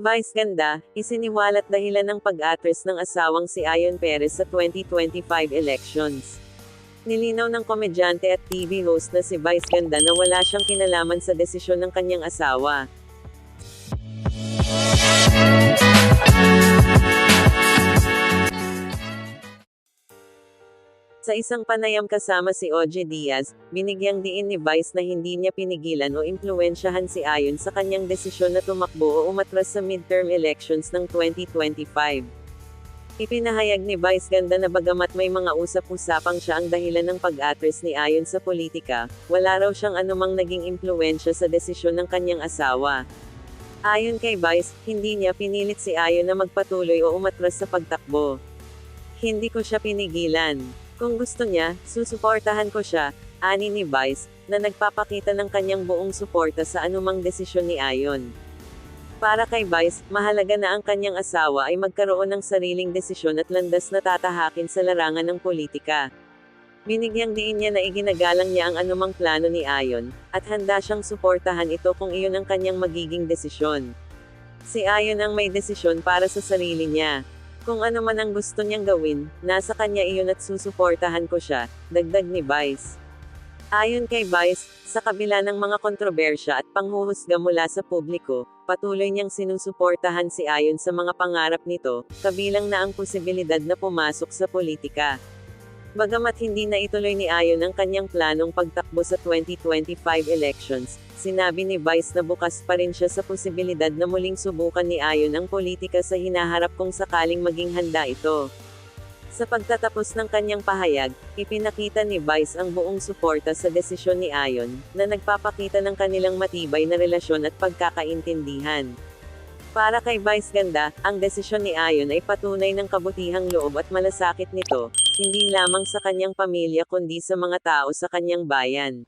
Vice ganda, isiniwalat dahilan ng pag-atras ng asawang si Ayon Perez sa 2025 elections. Nilinaw ng komedyante at TV host na si Vice Ganda na wala siyang kinalaman sa desisyon ng kanyang asawa. Sa isang panayam kasama si Oje Diaz, binigyang diin ni Vice na hindi niya pinigilan o impluensyahan si Ayon sa kanyang desisyon na tumakbo o umatras sa midterm elections ng 2025. Ipinahayag ni Vice Ganda na bagamat may mga usap-usapang siya ang dahilan ng pag-atras ni Ayon sa politika, wala raw siyang anumang naging impluensya sa desisyon ng kanyang asawa. Ayon kay Vice, hindi niya pinilit si Ayon na magpatuloy o umatras sa pagtakbo. Hindi ko siya pinigilan. Kung gusto niya, susuportahan ko siya, ani ni Vice, na nagpapakita ng kanyang buong suporta sa anumang desisyon ni Ayon. Para kay Vice, mahalaga na ang kanyang asawa ay magkaroon ng sariling desisyon at landas na tatahakin sa larangan ng politika. Binigyang diin niya na iginagalang niya ang anumang plano ni Ayon, at handa siyang suportahan ito kung iyon ang kanyang magiging desisyon. Si Ayon ang may desisyon para sa sarili niya. Kung ano man ang gusto niyang gawin, nasa kanya iyon at susuportahan ko siya, dagdag ni Vice. Ayon kay Vice, sa kabila ng mga kontrobersya at panghuhusga mula sa publiko, patuloy niyang sinusuportahan si Ayon sa mga pangarap nito, kabilang na ang posibilidad na pumasok sa politika. Bagamat hindi na ituloy ni Ayon ang kanyang planong pagtakbo sa 2025 elections, sinabi ni Vice na bukas pa rin siya sa posibilidad na muling subukan ni Ayon ang politika sa hinaharap kung sakaling maging handa ito. Sa pagtatapos ng kanyang pahayag, ipinakita ni Vice ang buong suporta sa desisyon ni Ayon, na nagpapakita ng kanilang matibay na relasyon at pagkakaintindihan. Para kay Vice Ganda, ang desisyon ni Ayon ay patunay ng kabutihang loob at malasakit nito, hindi lamang sa kanyang pamilya kundi sa mga tao sa kanyang bayan.